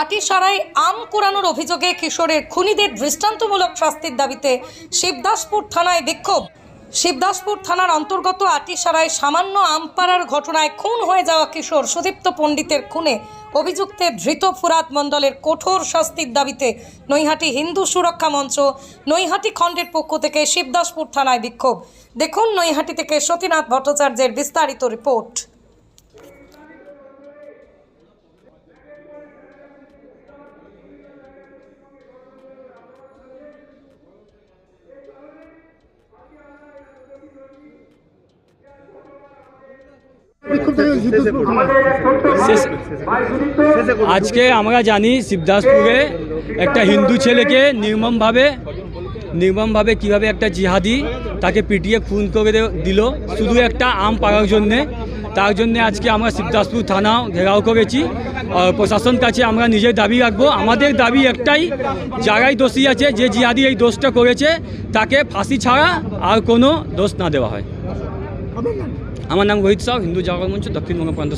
আটিসারায় আম কুড়ানোর অভিযোগে কিশোরের খুনিদের দৃষ্টান্তমূলক শাস্তির দাবিতে শিবদাসপুর থানায় বিক্ষোভ। শিবদাসপুর থানার অন্তর্গত আটিসারায় সামান্য আম পাড়ার ঘটনায় খুন হয়ে যাওয়া কিশোর সুদীপ্ত পণ্ডিতের খুনে অভিযুক্তের ধৃত ফুরাত মণ্ডলের কঠোর শাস্তির দাবিতে নৈহাটি হিন্দু সুরক্ষা মঞ্চ, নৈহাটি খণ্ডের পক্ষ থেকে শিবদাসপুর থানায় বিক্ষোভ। দেখুন নৈহাটি থেকে সতীনাথ ভট্টাচার্যের বিস্তারিত রিপোর্ট। আজকে আমরা জানি শিবদাসপুরে একটা হিন্দু ছেলেকে নির্মমভাবে নির্মমভাবে কীভাবে একটা জিহাদি তাকে পিটিয়ে খুন করে দিল। শুধু একটা আম পাড়ার জন্যে। তার জন্যে আজকে আমরা শিবদাসপুর থানা ঘেরাও করেছি। আর প্রশাসন কাছে আমরা নিজের দাবি রাখব। আমাদের দাবি একটাই যারাই দোষী আছে যে জিহাদি এই দোষটা করেছে তাকে ফাঁসি ছাড়া আর কোনো দোষ না দেওয়া হয়। আমার নাম রোহিত সাউ হিন্দু জাগরণ মঞ্চ দক্ষিণবঙ্গ প্রান্ত